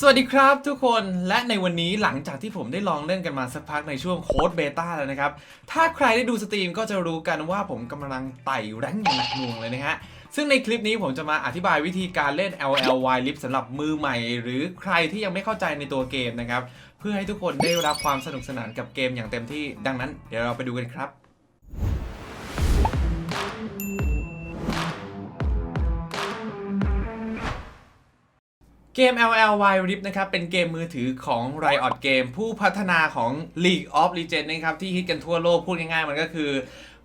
สวัสดีครับทุกคนและในวันนี้หลังจากที่ผมได้ลองเล่นกันมาสักพักในช่วงโค้ดเบต้าแล้วนะครับ ถ้าใครได้ดูสตรีมก็จะรู้กันว่าผมกำลังไต่แรงอย่างหนักหน่วงเลยนะฮะ ซึ่งในคลิปนี้ผมจะมาอธิบายวิธีการเล่น LLY Lip สำหรับมือใหม่ หรือใครที่ยังไม่เข้าใจในตัวเกมนะครับ เพื่อให้ทุกคนได้รับความสนุกสนานกับเกมอย่างเต็มที่ ดังนั้นเดี๋ยวเราไปดูกันครับ เกม LLY Rift นะครับ เป็นเกมมือถือของ Riot Game ผู้พัฒนาของ League of Legends นะครับ ที่ฮิตกันทั่วโลก พูดง่ายๆ มันก็คือ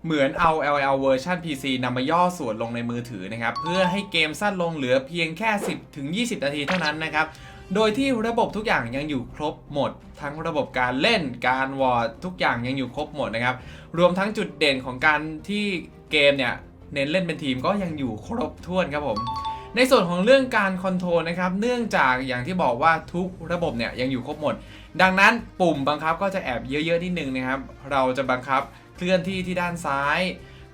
เหมือนเอา LL เวอร์ชัน PC นำมาย่อส่วนลงในมือถือนะครับ เพื่อให้เกมสั้นลงเหลือเพียงแค่ 10 ถึง 20 นาทีเท่านั้นนะครับ โดยที่ระบบทุกอย่างยังอยู่ครบหมด ทั้งระบบการเล่นการวอร์ดทุกอย่างยังอยู่ครบหมดนะครับ รวมทั้งจุดเด่นของการที่เกมเนี่ยเน้นเล่นเป็นทีมก็ยังอยู่ครบถ้วนครับผม ในส่วนของเรื่องการคอนโทรลนะครับ เนื่องจากอย่างที่บอกว่าทุกระบบเนี่ยยังอยู่ครบหมด ดังนั้นปุ่มบังคับก็จะแอบเยอะๆนิดนึงนะครับ เราจะบังคับเคลื่อนที่ที่ด้านซ้าย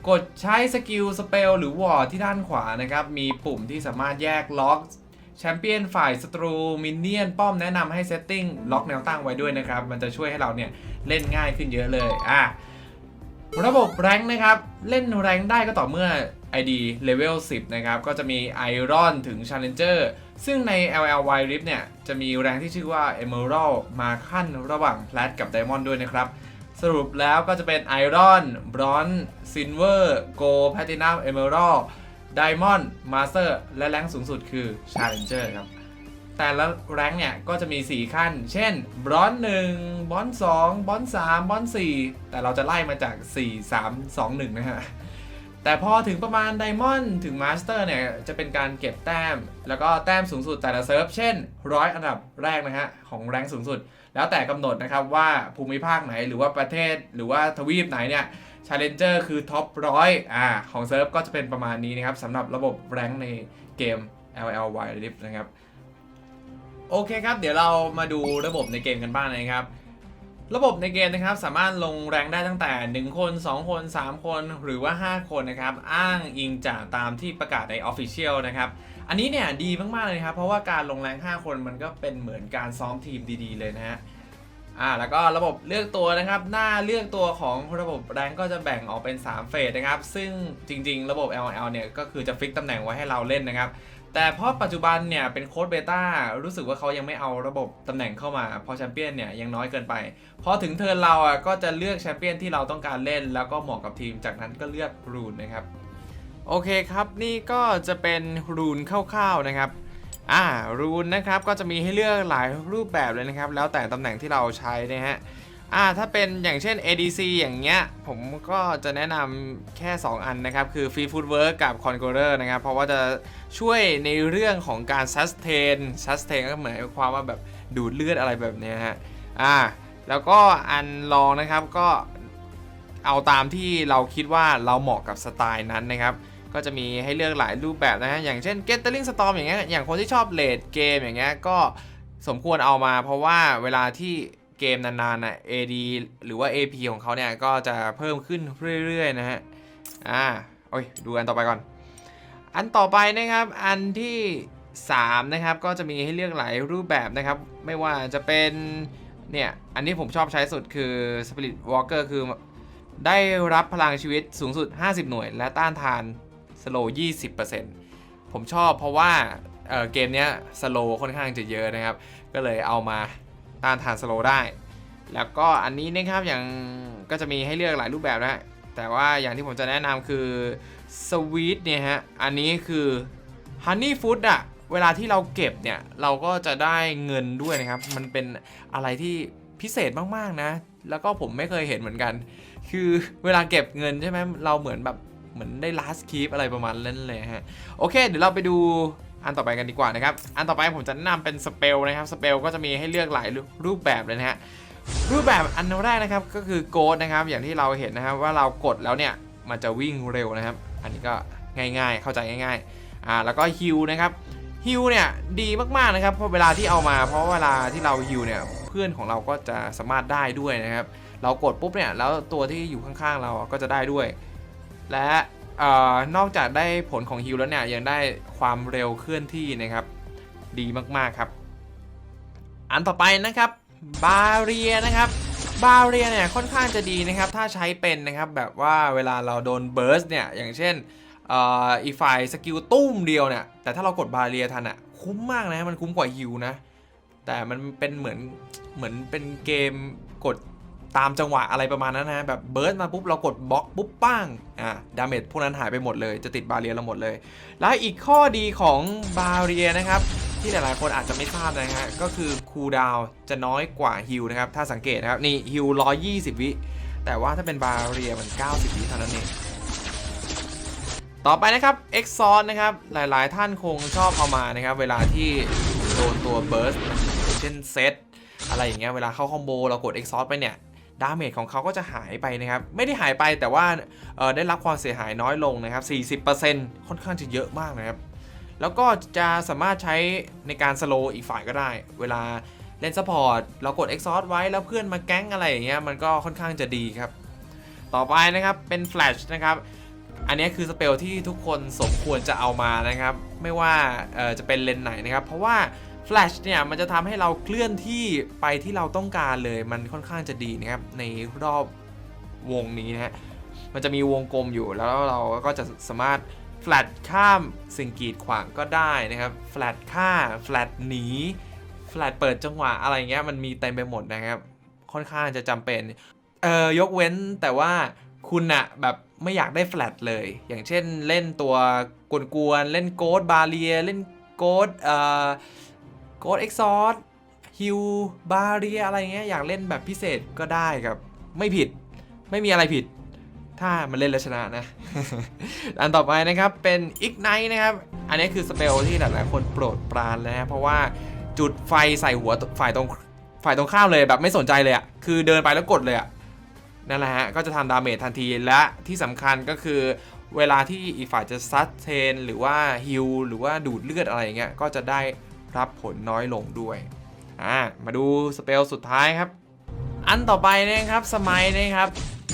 กดใช้สกิลสเปลหรือวอร์ดที่ด้านขวานะครับ มีปุ่มที่สามารถแยกล็อกแชมเปี้ยนฝ่ายศัตรูมินเนี่ยน ป้อมแนะนำให้เซตติ้งล็อกแนวตั้งไว้ด้วยนะครับ มันจะช่วยให้เราเนี่ยเล่นง่ายขึ้นเยอะเลยอะระบบแรงค์นะครับ เล่นแรงค์ได้ก็ต่อเมื่อ ID Level 10 นะครับ ก็จะมี Iron ถึง Challenger ซึ่งใน LLY Rift เนี่ย จะมีแรงที่ชื่อว่า Emerald มาขั้นระหว่าง Plat กับ Diamond ด้วยนะครับ สรุปแล้วก็จะเป็น Iron Bronze Silver Gold Platinum Emerald Diamond Master และแรงสูงสุดคือ Challenger ครับ แต่ละแรงเนี่ย ก็จะมี 4 ขั้น เช่น บรอนซ์1บรอนซ์2บรอนซ์3บรอนซ์4แต่เราจะไล่มาจาก 4 3 2 1 นะฮะ แต่พอถึงประมาณไดมอนด์ถึงมาสเตอร์เนี่ย จะเป็นการเก็บแต้ม แล้วก็แต้มสูงสุดแต่ละเซิร์ฟ เช่นร้อยอันดับแรกนะฮะ ของแรงสูงสุด แล้วแต่กำหนดนะครับว่าภูมิภาคไหนหรือว่าประเทศหรือว่าทวีปไหนเนี่ย Challenger คือท็อปร้อยอ่าของเซิร์ฟก็จะเป็นประมาณนี้นะครับสำหรับระบบแรงในเกม LLY Rift นะครับ โอเคครับ เดี๋ยวเรามาดูระบบในเกมกันบ้างนะครับ ระบบในเกมนะครับสามารถลงแรงได้ตั้งแต่ 1 คน 2 คน 3 คนหรือว่า 5 คนนะครับ อ้างอิงจากตามที่ประกาศใน Official นะครับ อันนี้เนี่ยดีมาก ๆ เลยครับ เพราะว่าการลงแรง 5 คนมันก็เป็นเหมือนการซ้อมทีมดี ๆ เลยนะฮะอ่าแล้วก็ระบบเลือกตัวนะครับ หน้าเลือกตัวของระบบแรงก็จะแบ่งออกเป็น 3 เฟสนะครับ ซึ่งจริง ๆ ระบบ LL เนี่ยก็คือจะฟิกตำแหน่งไว้ให้เราเล่นนะครับ แต่เพราะปัจจุบันเนี่ยเป็นโค้ดเบต้ารู้สึกว่าเขายังไม่เอาระบบตำแหน่งเข้ามาพราะแชมเปี้ยนเนี่ยยังน้อยเกินไป พอถึงเทิร์นเราอะก็จะเลือกแชมเปี้ยนที่เราต้องการเล่น แล้วก็เหมาะกับทีมจากนั้นก็เลือกรูนนะครับ โอเคครับนี่ก็จะเป็นรูนคร่าวๆนะครับอ่ารูนนะครับก็จะมีให้เลือกหลายรูปแบบเลยนะครับ แล้วแต่ตำแหน่งที่เราใช้นะฮะ อ่าถ้าเป็นอย่างเช่น ADC อย่างเงี้ย ผมก็จะแนะนำแค่ 2 อันนะครับ คือ Free Food Work กับ Conqueror นะครับ เพราะว่าจะช่วยในเรื่องของการ sustain sustain ก็หมายความว่าแบบดูดเลือดอะไรแบบเนี้ยฮะอ่าแล้วก็อันรองนะครับก็เอาตามที่เราคิดว่าเราเหมาะกับสไตล์นั้นนะครับ ก็จะมีให้เลือกหลายรูปแบบนะฮะอย่างเช่น Gathering Storm อย่างเงี้ยอย่างคนที่ชอบเลดเกมอย่างเงี้ยก็สมควรเอามาเพราะว่าเวลาที่ เกมนานๆน่ะ AD หรือว่า AP ของเขาเนี่ยก็จะเพิ่มขึ้นเรื่อยๆนะฮะ อ่า โอ้ย ดูอันต่อไปก่อน อันต่อไปนะครับ อันที่ 3 นะครับ ก็จะมีให้เลือกหลายรูปแบบนะครับ ไม่ว่าจะเป็น เนี่ย อันที่ผมชอบใช้สุดคือ Spirit Walker คือได้รับพลังชีวิตสูงสุด 50 หน่วย และต้านทานสโลว์20%ผมชอบเพราะว่าเออเกมเนี้ยสโลว์ค่อนข้างจะเยอะนะครับ ก็เลยเอามา ต้านทานสโลได้ แล้วก็อันนี้นะครับอย่างก็จะมีให้เลือกหลายรูปแบบนะฮะแต่ว่าอย่างที่ผมจะแนะนำคือสวีทเนี่ยฮะอันนี้คือ Honey Food อะเวลาที่เราเก็บเนี่ยเราก็จะได้เงินด้วยนะครับ มันเป็นอะไรที่พิเศษมากๆนะ แล้วก็ผมไม่เคยเห็นเหมือนกัน คือเวลาเก็บเงินใช่ไหมเราเหมือนแบบเหมือนได้ last keep อะไรประมาณนั้นเลยฮะ โอเค เดี๋ยวเราไปดู อันต่อไปกันดีกว่านะครับ อันต่อไปผมจะแนะนำเป็นสเปลนะครับ สเปลก็จะมีให้เลือกหลายรูปแบบเลยนะฮะ รูปแบบอันแรกนะครับก็คือโกดนะครับ อย่างที่เราเห็นนะครับว่าเรากดแล้วเนี่ยมันจะวิ่งเร็วนะครับ อันนี้ก็ง่ายๆ เข้าใจง่ายๆ อ่า แล้วก็ฮิวนะครับฮิวเนี่ยดีมากๆนะครับเพราะเวลาที่เอามา เพราะเวลาที่เราฮิวเนี่ยเพื่อนของเราก็จะสามารถได้ด้วยนะครับ เรากดปุ๊บเนี่ยแล้วตัวที่อยู่ข้างๆเราก็จะได้ด้วย และออนอกจากได้ผลของฮิลแล้วเนี่ยยังได้ ความเร็วเคลื่อนที่นะครับ ดีมากๆครับ อันต่อไปนะครับบาเรียนะครับบาเรียเนี่ยค่อนข้างจะดีนะครับ ถ้าใช้เป็นนะครับแบบว่าเวลาเราโดนเบิร์สเนี่ยอย่างเช่นอีฝ่ายสกิลตุ้มเดียวเนี่ยแต่ถ้าเรากดบาเรียทันอะคุ้มมากนะมันคุ้มกว่าฮิวนะ แต่มันเป็นเหมือนเหมือนเป็นเกมกด ตามจังหวะอะไรประมาณนั้นนะแบบเบิร์สมาปุ๊บเรากดบล็อกปุ๊บป้างอะดาเมจพวกนั้นหายไปหมดเลยจะติดบาเรียเราหมดเลย แล้วอีกข้อดีของบาเรียนะครับที่หลายๆคนอาจจะไม่ทราบนะฮะก็คือคูดาวจะน้อยกว่าฮิลนะครับถ้าสังเกตนะครับนี่ฮิล120 วิแต่ว่าถ้าเป็นบาเรียมัน 90 วิเท่านั้นเองต่อไปนะครับ e x o r นะครับ หลายๆ ท่านคงชอบเอามานะครับ เวลาที่โดนตัว Burst เช่นเซตอะไรอย่างเงี้ย เวลาเข้าคอมโบเรากด e x o r ไปเนี่ย ดาเมจของเขาก็จะหายไปนะครับ ไม่ได้หายไปแต่ว่าได้รับความเสียหายน้อยลงนะครับ 40%ค่อนข้างจะเยอะมากนะครับ แล้วก็จะสามารถใช้ในการสโลอีกฝ่ายก็ได้ เวลาเล่นซัพพอร์ตเรากด Exhaust ไว้แล้วเพื่อนมาแก๊งอะไรอย่างเงี้ยมันก็ค่อนข้างจะดีครับ ต่อไปนะครับเป็น Flash นะครับ อันนี้คือสเปลที่ทุกคนสมควรจะเอามานะครับ ไม่ว่าจะเป็นเลนไหนนะครับ เพราะว่า Flash เนี่ยมันจะทำให้เราเคลื่อนที่ไปที่เราต้องการเลยมันค่อนข้างจะดีนะครับในรอบวงนี้นะฮะมันจะมีวงกลมอยู่แล้วเราก็จะสามารถแฟลตข้ามสิ่งกีดขวางก็ได้นะครับแฟลตฆ่าแฟลตหนีแฟลตเปิดจังหวะอะไรเงี้ยมันมีเต็มไปหมดนะครับ ค่อนข้างจะจำเป็นเอ่อยกเว้นแต่ว่าคุณอะแบบไม่อยากได้แฟลตเลย อย่างเช่นเล่นตัวกวนๆเล่นโกดบาเรียเล่นโกดเอ่อ โกดเอ็กซอร์ฮิวบาเรียอะไรเงี้ยอยากเล่นแบบพิเศษก็ได้ครับ ไม่ผิดไม่มีอะไรผิด ถ้ามันเล่นแล้วชนะนะ อันต่อไปนะครับเป็น Ignite นะครับ อันนี้คือสเปลที่หลายๆคนโปรดปรานเลยนะเพราะว่าจุดไฟใส่หัวฝ่ายตรงฝ่ายตรงข้ามเลยแบบไม่สนใจเลยอะ่ะคือเดินไปแล้วกดเลยอะ่ะนั่นแหละฮะก็จะทำดาเมจทันทีและที่สำคัญก็คือเวลาที่อีกฝ่ายจะซัดเทนหรือว่าฮิลหรือว่าดูดเลือดอะไรอย่างเงี้ยก็จะได้ รับผลน้อยลงด้วยอ่ามาดูสเปลสุดท้ายครับ อันต่อไปนะครับสมัยนะครับ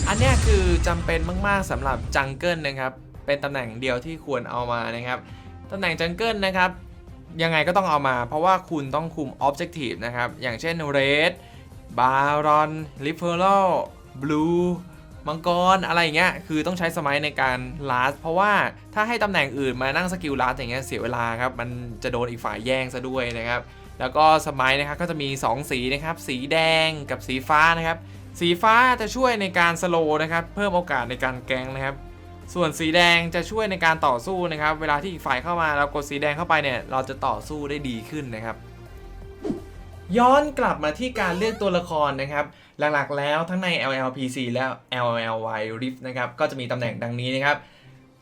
อันเนี้ยคือจำเป็นมาก ๆสำหรับจังเกิลนะครับ เป็นตำแหน่งเดียวที่ควรเอามานะครับตำแหน่งจังเกิลนะครับ ยังไงก็ต้องเอามา เพราะว่าคุณต้องคุม Objective นะครับ อย่างเช่น Red Baron r i f e r a l Blue มังกรอะไรอย่างเงี้ยคือต้องใช้สมัยในการลาสเพราะว่าถ้าให้ตำแหน่งอื่นมานั่งสกิลลาสอย่างเงี้ยเสียเวลาครับมันจะโดนอีกฝ่ายแย่งซะด้วยนะครับแล้วก็สมัยนะครับก็จะมี 2 สีนะครับสีแดงกับสีฟ้านะครับสีฟ้าจะช่วยในการสโลว์นะครับเพิ่มโอกาสในการแกงนะครับส่วนสีแดงจะช่วยในการต่อสู้นะครับ เวลาที่อีกฝ่ายเข้ามาเรากดสีแดงเข้าไปเนี่ยเราจะต่อสู้ได้ดีขึ้นนะครับ ย้อนกลับมาที่การเลือกตัวละครนะครับ หลักๆ แล้วทั้งใน LLPC และ LLY Rift นะครับก็จะมีตำแหน่งดังนี้นะครับ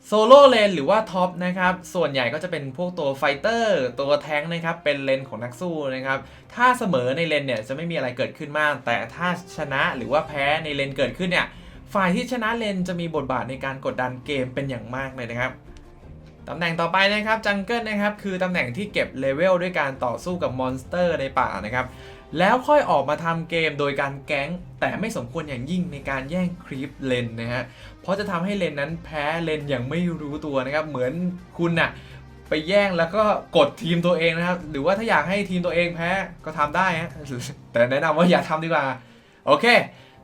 โซโล่เลนหรือว่าท็อปนะครับส่วนใหญ่ก็จะเป็นพวกตัวไฟเตอร์ตัวแท้งนะครับเป็นเลนของนักสู้นะครับถ้าเสมอในเลนเนี่ยจะไม่มีอะไรเกิดขึ้นมาก แต่ถ้าชนะหรือว่าแพ้ในเลนเกิดขึ้นเนี่ยฝ่ายที่ชนะเลนจะมีบทบาทในการกดดันเกมเป็นอย่างมากเลยนะครับตำแหน่งต่อไปนะครับจังเกิลนะครับคือตำแหน่งที่เก็บเลเวลด้วยการต่อสู้กับมอนสเตอร์ในป่านะครับ แล้วค่อยออกมาทำเกมโดยการแก๊ง แต่ไม่สมควรอย่างยิ่งในการแย่งครีปเลนนะฮะ เพราะจะทำให้เลนนั้นแพ้เลนอย่างไม่รู้ตัวนะครับ เหมือนคุณน่ะไปแย่งแล้วก็กดทีมตัวเองนะครับ หรือว่าถ้าอยากให้ทีมตัวเองแพ้ก็ทำได้ฮะ แต่แนะนำว่าอย่าทำดีกว่า โอเค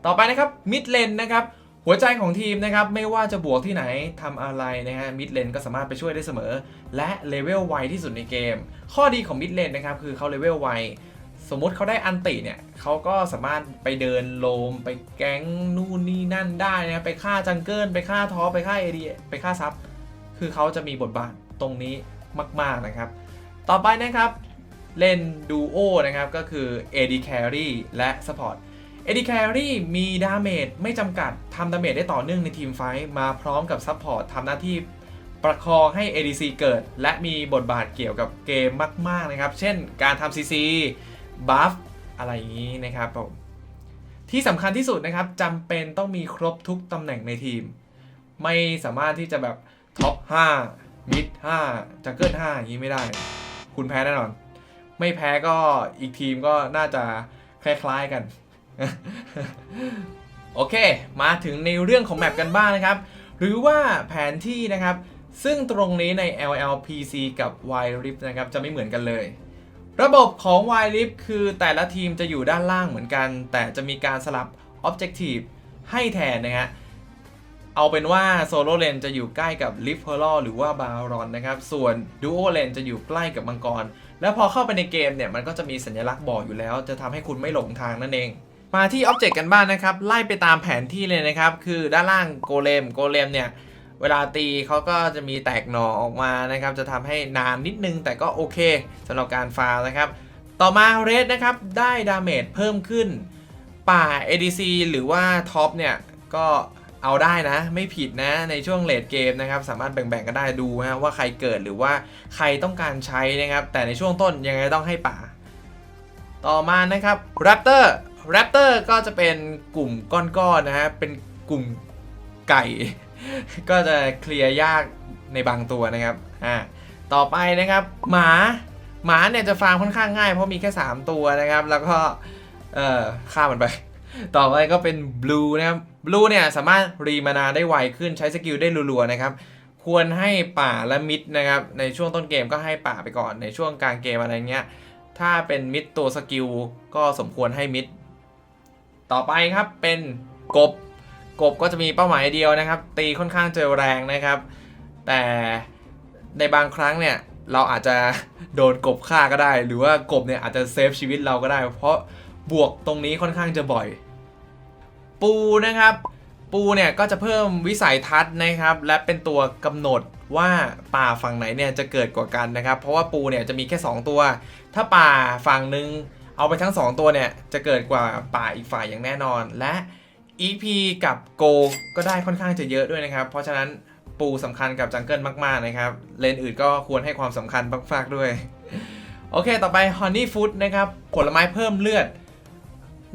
ต่อไปนะครับมิดเลนนะครับหัวใจของทีมนะครับไม่ว่าจะบวกที่ไหนทำอะไรนะฮะมิดเลนก็สามารถไปช่วยได้เสมอ และเลเวลไวที่สุดในเกม ข้อดีของมิดเลนนะครับคือเขาเลเวลไว สมมุติเขาได้อันติเนี่ยเขาก็สามารถไปเดินโลมไปแก๊งนู่นนี่นั่นได้นะไปฆ่าจังเกิลไปฆ่าทอไปฆ่าเอดีไปฆ่าซับคือเขาจะมีบทบาทตรงนี้มาก ๆ นะครับ ต่อไปนะครับเล่นดูโอนะครับ ก็คือ AD Carry และ Support AD Carry มีดาเมจไม่จำกัดทำดาเมจได้ต่อเนื่องในทีมไฟมาพร้อมกับ Support ทำหน้าที่ประคองให้ ADC เกิด และมีบทบาทเกี่ยวกับเกมมาก ๆ นะครับ เช่นการทำ CC บัฟอะไรอย่างนี้นะครับผมที่สำคัญที่สุดนะครับจำเป็นต้องมีครบทุกตำแหน่งในทีม ไม่สามารถที่จะแบบท็อป5มิด5จังเกิล5อย่างนี้ไม่ได้ คุณแพ้แน่นอน ไม่แพ้ก็อีกทีมก็น่าจะคล้ายๆกัน โอเค มาถึงในเรื่องของแมปกันบ้างนะครับ หรือว่าแผนที่นะครับ ซึ่งตรงนี้ใน LLPC กับ Y Rift นะครับ จะไม่เหมือนกันเลย ระบบของ y l i f คือแต่ละทีมจะอยู่ด้านล่างเหมือนกัน แต่จะมีการสลับ Objective ให้แทนนะฮะเอาเป็นว่าโซโลเลนจะอยู่ใกล้กับลิฟเพอร์หรือว่าบารอนนะครับ ส่วนดูโอเลนจะอยู่ใกล้กับมังกร แล้วพอเข้าไปในเกมเนี่ย มันก็จะมีสัญลักษณ์บอกอยู่แล้ว จะทำให้คุณไม่หลงทางนั่นเอง มาที่ Object กันบ้างนะครับ ไล่ไปตามแผนที่เลยนะครับ คือด้านล่างโกเลม โกเลมเนี่ย เวลาตีเขาก็จะมีแตกหน่อออกมานะครับ จะทำให้นานนิดนึงแต่ก็โอเคสำหรับการฟาร์นะครับ ต่อมาเรดนะครับ ได้ดาเมจเพิ่มขึ้น ป่า ADC หรือว่าท็อปเนี่ย ก็เอาได้นะ ไม่ผิดนะในช่วงเลดเกมนะครับ สามารถแบ่งๆกันได้ดูนะว่าใครเกิดหรือว่าใครต้องการใช้นะครับ แต่ในช่วงต้นยังไงต้องให้ป่า ต่อมานะครับ Raptor Raptor ก็จะเป็นกลุ่มก้อนๆนะฮะเป็นกลุ่มไก่ ก็จะเคลียร์ยากในบางตัวนะครับอ่าต่อไปนะครับ หมาหมาเนี่ยจะฟาร์มค่อนข้างง่ายเพราะมีแค่ 3 ตัวนะครับ แล้วก็เอ่อฆ่ามันไป ต่อไปก็เป็น Blue นะครับ Blue เนี่ยสามารถรีมานาได้ไวขึ้นใช้สกิลได้รัวๆนะครับควรให้ป่าและมิดนะครับในช่วงต้นเกมก็ให้ป่าไปก่อนในช่วงกลางเกมอะไรเงี้ยถ้าเป็นมิดตัวสกิลก็สมควรให้มิดต่อไปครับเป็นกบ กบก็จะมีเป้าหมายเดียวนะครับ ตีค่อนข้างเจอแรงนะครับ แต่ในบางครั้งเนี่ยเราอาจจะโดนกบฆ่าก็ได้ หรือว่ากบเนี่ยอาจจะเซฟชีวิตเราก็ได้ เพราะบวกตรงนี้ค่อนข้างจะบ่อย ปูนะครับ ปูเนี่ยก็จะเพิ่มวิสัยทัศน์นะครับ และเป็นตัวกำหนดว่าป่าฝั่งไหนเนี่ยจะเกิดกว่ากันนะครับ เพราะว่าปูเนี่ยจะมีแค่ 2 ตัว ถ้าป่าฝั่งหนึ่งเอาไปทั้ง 2 ตัวเนี่ยจะเกิดกว่าป่าอีกฝ่ายอย่างแน่นอนและ EP กับ Go ก็ได้ค่อนข้างจะเยอะด้วยนะครับ เพราะฉะนั้นปูสำคัญกับจังเกิลมาก ๆ นะครับ เลนอื่นก็ควรให้ความสำคัญมากๆด้วย โอเค ต่อไป Honey Food นะครับ ผลไม้เพิ่มเลือด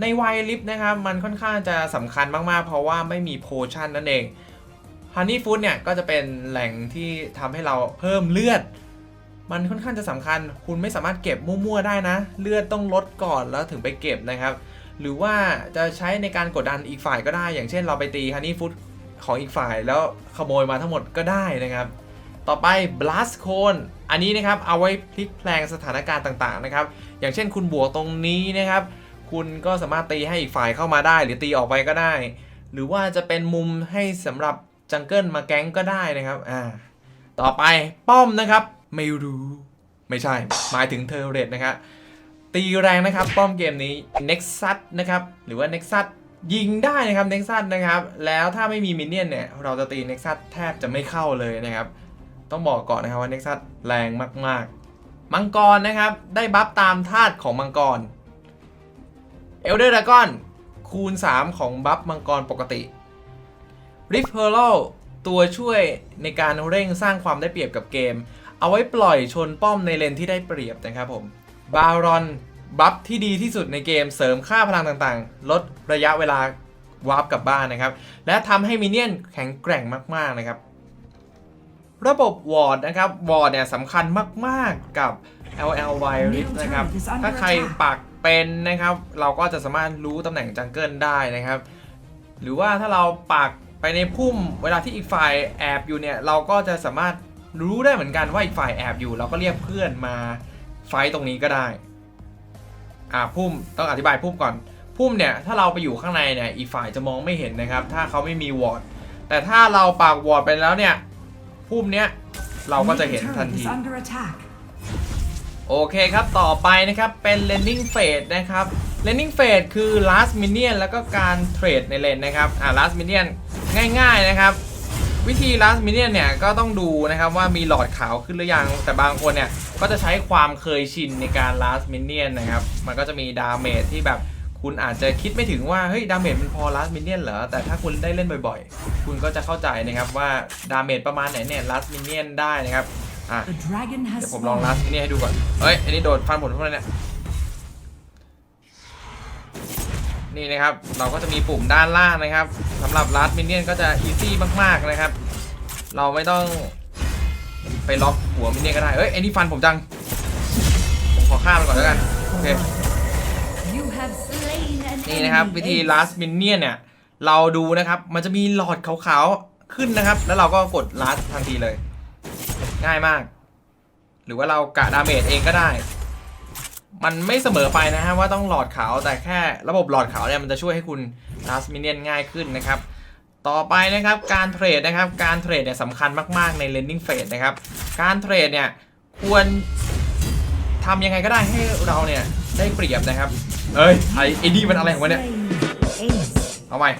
ในไวลิฟนะครับ มันค่อนข้างจะสำคัญมากๆ เพราะว่าไม่มีโพชั่นนั่นเอง Honey Food เนี่ย ก็จะเป็นแหล่งที่ทำให้เราเพิ่มเลือด มันค่อนข้างจะสำคัญ คุณไม่สามารถเก็บมั่วๆได้นะ เลือดต้องลดก่อนแล้วถึงไปเก็บนะครับ หรือว่าจะใช้ในการกดดันอีกฝ่ายก็ได้ อย่างเช่นเราไปตีฮันนี่ฟุตของอีกฝ่ายแล้วขโมยมาทั้งหมดก็ได้นะครับ ต่อไป blast cone อันนี้นะครับเอาไว้พลิกแพลงสถานการณ์ต่างๆนะครับ อย่างเช่นคุณบวกตรงนี้นะครับ คุณก็สามารถตีให้อีกฝ่ายเข้ามาได้ หรือตีออกไปก็ได้ หรือว่าจะเป็นมุมให้สำหรับจังเกิลมาแก๊งก็ได้นะครับอ่าต่อไปป้อมนะครับ ไม่รู้ ไม่ใช่ หมายถึงเทอร์เรตนะครับ ตีแรงนะครับ ป้อมเกมนี้ Nexus นะครับ หรือว่า Nexus ยิงได้นะครับ Nexus นะครับ แล้วถ้าไม่มีมินเนี่ยนเนี่ย เราจะตี Nexus แทบจะไม่เข้าเลยนะครับ ต้องบอกก่อนนะครับว่า Nexus แรงมากๆ มังกรนะครับ ได้บัฟตามธาตุของมังกร Elder Dragon คูณ 3 ของบัฟมังกรปกติ Rift p e r l ตัวช่วยในการเร่งสร้างความได้เปรียบกับเกม เอาไว้ปล่อยชนป้อมในเลนที่ได้เปรียบนะครับผม บารอนบัฟที่ดีที่สุดในเกมเสริมค่าพลังต่างๆ ลดระยะเวลาวาร์ปกลับบ้านนะครับ และทำให้มินเนี่ยนแข็งแกร่งมากๆนะครับ ระบบวอร์ดนะครับวอร์ดเนี่ยสำคัญมากๆกับ LLY Rift นะครับ ถ้าใครปักเป็นนะครับ เราก็จะสามารถรู้ตำแหน่งจังเกิลได้นะครับ หรือว่าถ้าเราปักไปในพุ่มเวลาที่อีกฝ่ายแอบอยู่เนี่ย เราก็จะสามารถรู้ได้เหมือนกันว่าอีกฝ่ายแอบอยู่ เราก็เรียกเพื่อนมา ไฟต์ตรงนี้ก็ได้ อ่าพุ่มต้องอธิบายพุ่มก่อน พุ่มเนี่ยถ้าเราไปอยู่ข้างในเนี่ยอีกฝ่ายจะมองไม่เห็นนะครับ ถ้าเขาไม่มีวอร์ดแต่ถ้าเราปากวอร์ดไปแล้วเนี่ยพุ่มเนี้ยเราก็จะเห็นทันที is under attack. โอเคครับต่อไปนะครับเป็น landing phase นะครับ landing phase คือ last minion แล้วก็การเทรดในเลนนะครับอ่า last minion ง่าย ๆ นะครับ วิธี last minion เนี่ยก็ต้องดูนะครับว่ามีหลอดขาวขึ้นหรือยัง แต่บางคนเนี่ยก็จะใช้ความเคยชินในการ last minion นะครับ มันก็จะมีดาเมจที่แบบคุณอาจจะคิดไม่ถึงว่าเฮ้ยดาเมจมันพอ last minion เหรอ แต่ถ้าคุณได้เล่นบ่อยๆ คุณก็จะเข้าใจนะครับว่าดาเมจประมาณไหนเนี่ย last minion ได้นะครับอะ The dragon เดี๋ has ยวผมลอง spawned. ลัสนี่ให้ดูก่อนเฮ้ยอันนี้โดดฟันผมทุกคนเนี่ย นี่นะครับ เราก็จะมีปุ่มด้านล่างนะครับสำหรับลัสมินเนี่ยนก็จะอีซี่มากๆนะครับ เราไม่ต้องไปล็อกหัวมินเนี่ยนก็ได้เอ้ยไอ้นี่ฟันผมจัง ผมขอข้ามันก่อนแล้วกัน โอเค นี่นะครับ วิธี ace. last minion เนี่ย เราดูนะครับ มันจะมีหลอดขาวๆ ขึ้นนะครับ แล้วเราก็กด last ทันทีเลย ง่ายมาก หรือว่าเรากะดาเมจเองก็ได้ มันไม่เสมอไปนะฮะว่าต้องหลอดขาวแต่แค่ระบบหลอดขาวเนี่ยมันจะช่วยให้คุณ last minion ง่ายขึ้นนะครับ ต่อไปนะครับการเทรดนะครับการเทรดเนี่ยสำคัญมากๆใน lending phase นะครับ การเทรดเนี่ยควรทำยังไงก็ได้ให้เราเนี่ยได้เปรียบนะครับ เอ้ยไอ้ไอ้นี่มันอะไรของมันเนี่ย เอาใหม่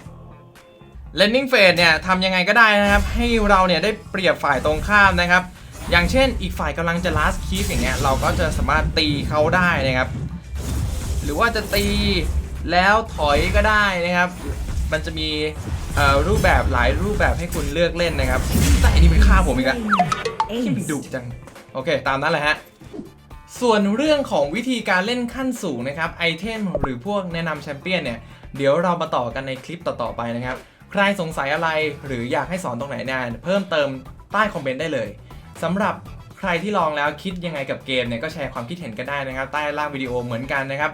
lending p h a s เนี่ยทำยังไงก็ได้นะครับ ให้เราเนี่ยได้เปรียบฝ่ายตรงข้ามนะครับ อย่างเช่นอีกฝ่ายกำลังจะ last keep อย่างเงี้ยเราก็จะสามารถตีเขาได้นะครับ หรือว่าจะตีแล้วถอยก็ได้นะครับ มันจะมีรูปแบบหลายรูปแบบให้คุณเลือกเล่นนะครับแต่อันนี้เป็นค่าผมอีกแล้วที่มันดุจัง โอเค ตามนั้นแหละฮะส่วนเรื่องของวิธีการเล่นขั้นสูงนะครับไอเทมหรือพวกแนะนำแชมเปี้ยนเนี่ย เดี๋ยวเรามาต่อกันในคลิปต่อ ๆ ไปนะครับ ใครสงสัยอะไรหรืออยากให้สอนตรงไหนเนี่ยเพิ่มเติมใต้คอมเมนต์ได้เลย สำหรับใครที่ลองแล้วคิดยังไงกับเกมเนี่ยก็แชร์ความคิดเห็นกันได้นะครับ ใต้ล่างวิดีโอเหมือนกันนะครับ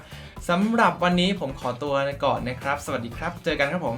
สำหรับวันนี้ผมขอตัวก่อนนะครับ สวัสดีครับ เจอกันครับผม